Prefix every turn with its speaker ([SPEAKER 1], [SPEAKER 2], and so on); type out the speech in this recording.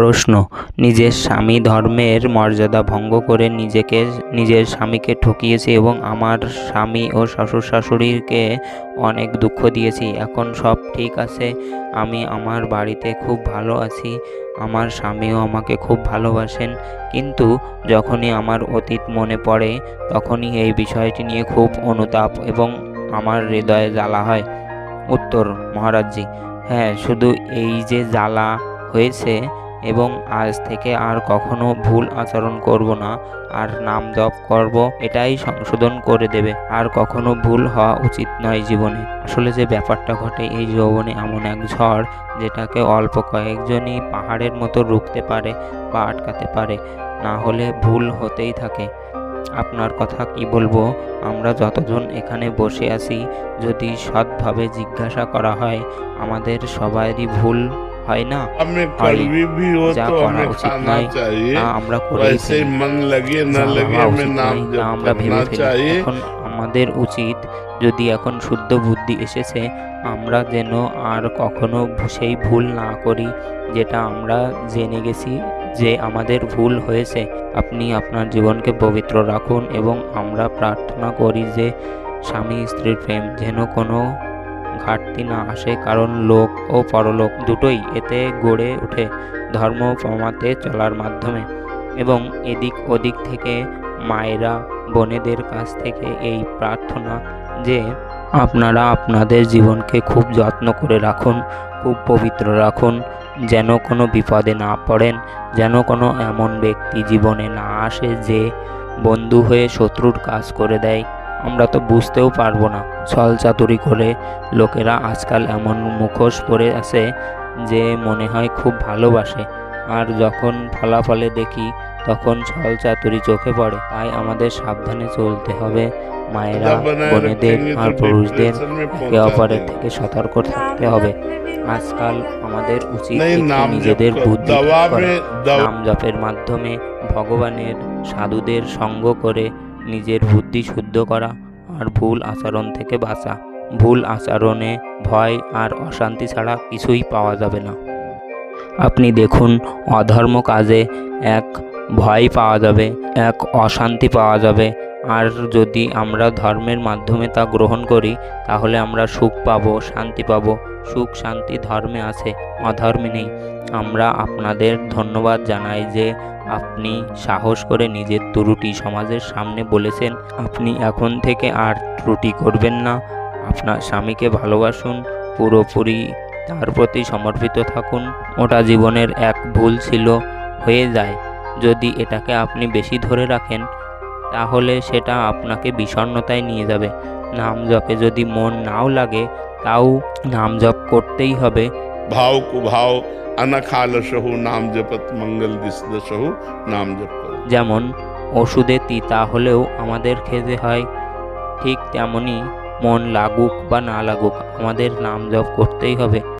[SPEAKER 1] প্রশ্ন। নিজের স্বামী ধর্মের মর্যাদা ভঙ্গ করে নিজেকে, নিজের স্বামীকে ঠকিয়েছি এবং আমার স্বামী ও শ্বশুর শাশুড়িকে অনেক দুঃখ দিয়েছি। এখন সব ঠিক আছে। আমি আমার বাড়িতে খুব ভালো আছি। আমার স্বামীও আমাকে খুব ভালোবাসেন। কিন্তু যখনই আমার অতীত মনে পড়ে, তখনই এই বিষয়টি নিয়ে খুব অনুতাপ এবং আমার হৃদয়ে জ্বালা হয়। উত্তর, মহারাজজি। হ্যাঁ শুধু এই যে জ্বালা হয়েছে এবং আজ থেকে আর কখনো ভুল আচরণ করব না, আর নাম জপ করব, এটাই সংশোধন করে দেবে। আর কখনো ভুল হওয়া উচিত নয় জীবনে। আসলে যে ব্যাপারটা ঘটে, এই যৌবনে এমন এক ঝড়, যেটাকে অল্প কয়েকজনই পাহাড়ের মতো রুখতে পারে বা আটকাতে পারে, না হলে ভুল হতেই থাকে। আপনার কথা কি বলব? আমরা যতজন এখানে বসে আছি, যদি সৎভাবে জিজ্ঞাসা করা হয়, আমাদের সবারই ভুল হয় না? যা
[SPEAKER 2] করা
[SPEAKER 1] উচিত নয়। তা আমরা
[SPEAKER 2] করে
[SPEAKER 1] আমরা
[SPEAKER 2] ভেবে
[SPEAKER 1] এখন আমাদের উচিত যদি এখন শুদ্ধ বুদ্ধি এসেছে আমরা যেন আর কখনো সেই ভুল না করি যেটা আমরা জেনে গেছি যে আমাদের ভুল হয়েছে। আপনি আপনার জীবনকে পবিত্র রাখুন এবং আমরা প্রার্থনা করি যে স্বামী স্ত্রীর প্রেম যেন কোনো ঘাটতি না আসে কারণ লোক ও পরলোক দুটোই এতে গড়ে ওঠে ধর্ম প্রমাতে চলার মাধ্যমে। এবং এদিক ওদিক থেকে মায়েরা, বোনেদের কাছ থেকে এই প্রার্থনা যে আপনারা আপনাদের জীবনকে খুব যত্ন করে রাখুন, খুব পবিত্র রাখুন, যেন কোনো বিপদে না পড়েন, যেন কোনো এমন ব্যক্তি জীবনে না আসে যে বন্ধু হয়ে শত্রুর কাজ করে দেয়। আমরা তো বুঝতেও পারব না। ছল চাতুরি করে লোকেরা আজকাল এমন মুখোশ পরে আছে যে মনে হয় খুব ভালোবাসে। আর যখন ফলাফলে দেখি তখন ছল চাতুরি চোখে পড়ে। তাই আমাদের সাবধানে চলতে হবে মায়েরা বোনেদের আর পুরুষদের একে অপরের থেকে সতর্ক থাকতে হবে। আজকাল আমাদের উচিত নিজেদের বুদ্ধি নাম জপের মাধ্যমে ভগবানের সাধুদের সঙ্গ করে নিজের বুদ্ধি শুদ্ধ করা আর ভুল আচরণ থেকে বাঁচা। ভুল আচরণে ভয় আর অশান্তি ছাড়া কিছুই পাওয়া যাবে না। আপনি দেখুন, অধর্ম কাজে এক ভয় পাওয়া যাবে, এক অশান্তি পাওয়া যাবে। আর যদি আমরা ধর্মের মাধ্যমে তা গ্রহণ করি, তাহলে আমরা সুখ পাব, শান্তি পাব। সুখ, শান্তি ধর্মে আছে, অধর্মে নেই। আমরা আপনাদের ধন্যবাদ জানাই যে আপনি সাহস করে নিজের ত্রুটি সমাজের সামনে বলেছেন, আপনি এখন থেকে আর ত্রুটি করবেন না। আপনার স্বামীকে ভালোবাসুন, পুরোপুরি তার প্রতি সমর্পিত থাকুন। ওটা জীবনের এক ভুল ছিল, হয়ে যায়। যদি এটাকে আপনি বেশি ধরে রাখেন, তাহলে সেটা আপনাকে বিষণ্ণতায় নিয়ে যাবে। নাম জপে যদি মন নাও লাগে, তাও নাম জপ করতেই হবে।
[SPEAKER 2] भाव को भाव अनखाल सहु नाम जपत मंगल दिसद सहु नाम जप करो
[SPEAKER 1] যেমন ওষুধে তিতা হলেও আমাদের খেতে হয় ঠিক তেমনই মন লাগুক বা না লাগুক আমাদের নাম জপ করতেই হবে